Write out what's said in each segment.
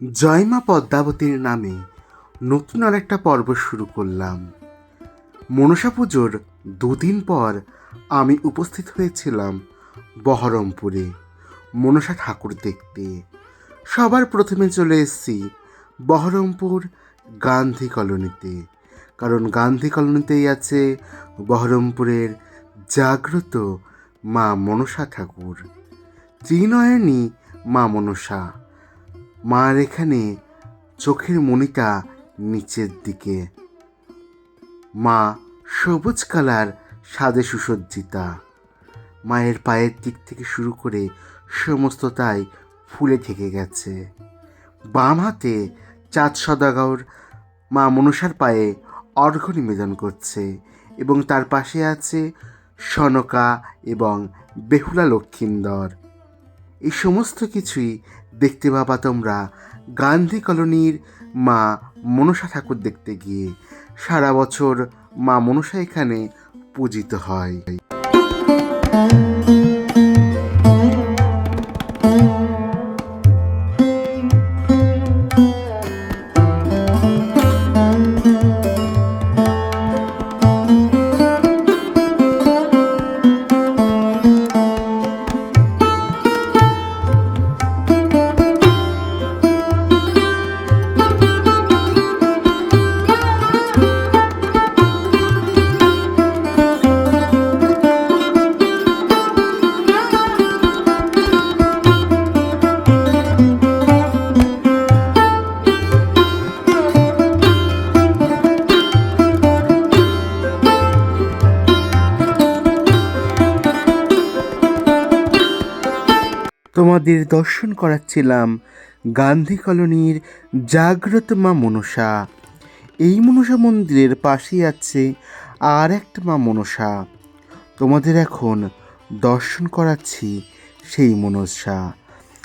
জয়মা পদ্মাবতীর নামে নতুন আর একটা পর্ব শুরু করলাম। মনসা পুজোর দুদিন পর আমি উপস্থিত হয়েছিলাম বহরমপুরে মনসা ঠাকুর দেখতে। সবার প্রথমে চলে এসেছি বহরমপুর গান্ধী কলোনিতে, কারণ গান্ধী কলোনিতেই আছে বহরমপুরের জাগ্রত মা মনসা ঠাকুর। ত্রিনয়নী মা মনসা। মার এখানে চোখের মণিটা নিচের দিকে। মা সবুজ কালার সাদে সুসজ্জিতা। মায়ের পায়ের দিক থেকে শুরু করে সমস্তটাই ফুলে ঢেকে গেছে। বাম হাতে চাঁদ সদাগর মা মনসার পায়ে অর্ঘ্য নিবেদন করছে এবং তার পাশে আছে সনকা এবং বেহুলা লক্ষিন্দর। এই সমস্ত কিছুই দেখতে পাবা তোমরা। গান্ধী কলোনির মা মনসা ঠাকুর দেখতে গিয়ে সারা বছর মা মনসা এখানে পূজিত হয়। তোমাদের দর্শন করাচ্ছিলাম গান্ধী কলোনির জাগ্রত মা মনসা। এই মনসা মন্দিরের পাশেই আছে আর একটা মা মনসা। তোমাদের এখন দর্শন করাচ্ছি সেই মনসা।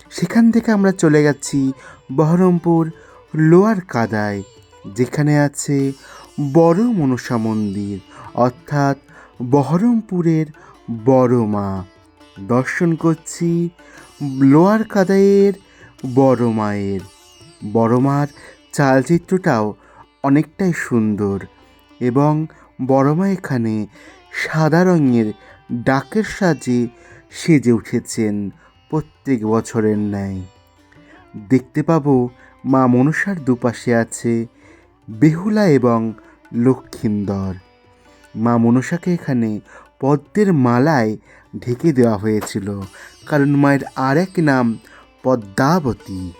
সেখান থেকে আমরা চলে গেছি বহরমপুর লোয়ার কাদায়, যেখানে আছে বড় মনসা মন্দির, অর্থাৎ বহরমপুরের বড় মা। দর্শন করছি লোয়ার কাদাইয়ের বড় মায়ের। বড় মার চালচিত্রটাও অনেকটাই সুন্দর এবং বড় মা এখানে সাদা রঙের ডাকের সাজে সেজে উঠেছেন প্রত্যেক বছরের ন্যায়। দেখতে পাবো মা মনসার দুপাশে আছে বেহুলা এবং লক্ষিন্দর। মা মনসাকে এখানে পদ্মের মালায় ঢেকে দেওয়া হয়েছিল। কারণ মায়ের আর এক নাম পদ্মাবতী।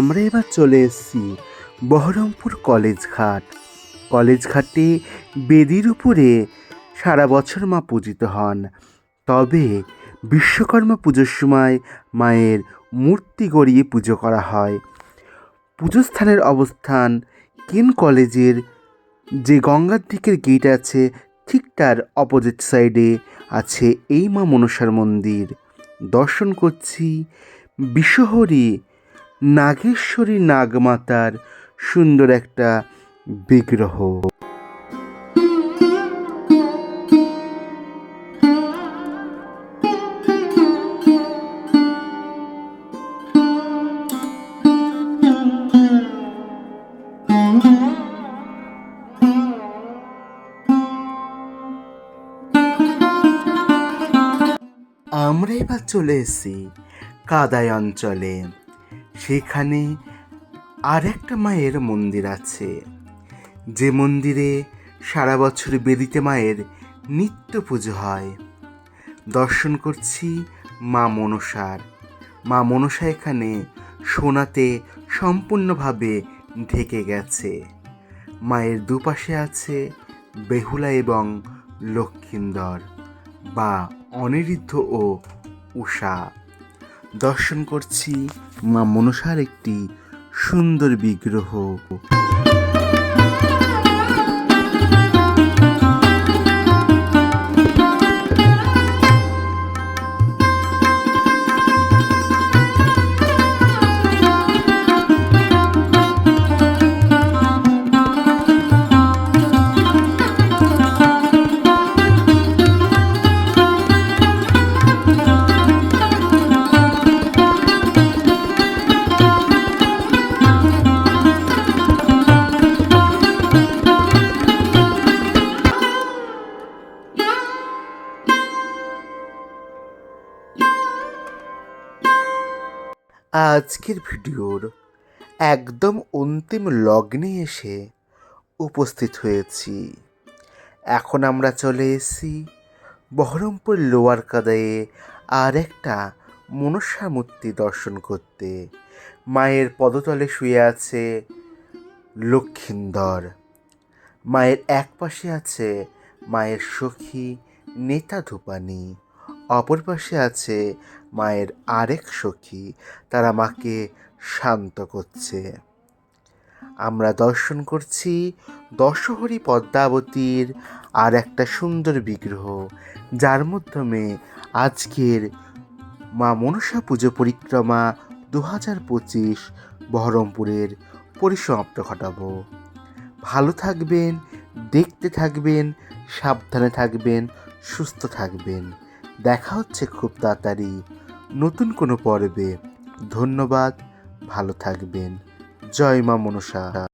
আমরা এবার চলে এসেছি বহরমপুর কলেজ ঘাট। কলেজ ঘাটে বেদির উপরে সারা বছর মা পূজিত হন। তবে বিশ্বকর্মা পুজোর সময় মায়ের মূর্তি গড়িয়ে পুজো করা হয়। পুজো স্থানের অবস্থান কেন কলেজের যে গঙ্গার দিকের গেট আছে, ঠিক তার অপোজিট সাইডে আছে এই মা মনসার মন্দির। দর্শন করছি বিশ্বহরী নাগেশ্বরী নাগমাতার সুন্দর একটা বিগ্রহ। আমরা এবার চলে এসেছি কাদায় অঞ্চলে। সেখানে আর একটা মায়ের মন্দির আছে। যে মন্দিরে সারা বছর বেদিতে মায়ের নিত্য পুজো হয়। দর্শন করছি মা মনসার। মা মনসা এখানে সোনাতে সম্পূর্ণভাবে ঢেকে গেছে। মায়ের দুপাশে আছে বেহুলা এবং লক্ষিন্দর বা অনিরুদ্ধ ও উষা। দর্শন করছি মা মনসার একটি সুন্দর বিগ্রহ। আজকের ভিডিওর একদম অন্তিম লগ্নে এসে উপস্থিত হয়েছি। এখন আমরা চলে এসেছি বহরমপুর লোয়ার কাদায়ে আর একটা মনসা মূর্তি দর্শন করতে। মায়ের পদতলে শুয়ে আছে লক্ষিন্দর। মায়ের এক পাশে আছে মায়ের সখী নেতা ধূপানি। অপর পাশে আছে মায়ের আরেক সখী। তারা মাকে শান্ত করছে। আমরা দর্শন করছি দশহরি পদ্মাবতীর আর একটা সুন্দর বিগ্রহ, যার মাধ্যমে আজকের মা মনসা পুজো পরিক্রমা দু হাজার পঁচিশ বহরমপুরের পরিসমাপ্ত ঘটাবো। ভালো থাকবেন, দেখতে থাকবেন, সাবধানে থাকবেন, সুস্থ থাকবেন। দেখা হচ্ছে খুব তাড়াতাড়ি। নতুন কোনো পর্বে। ধন্যবাদ। ভালো থাকবেন। জয় মা মনসা।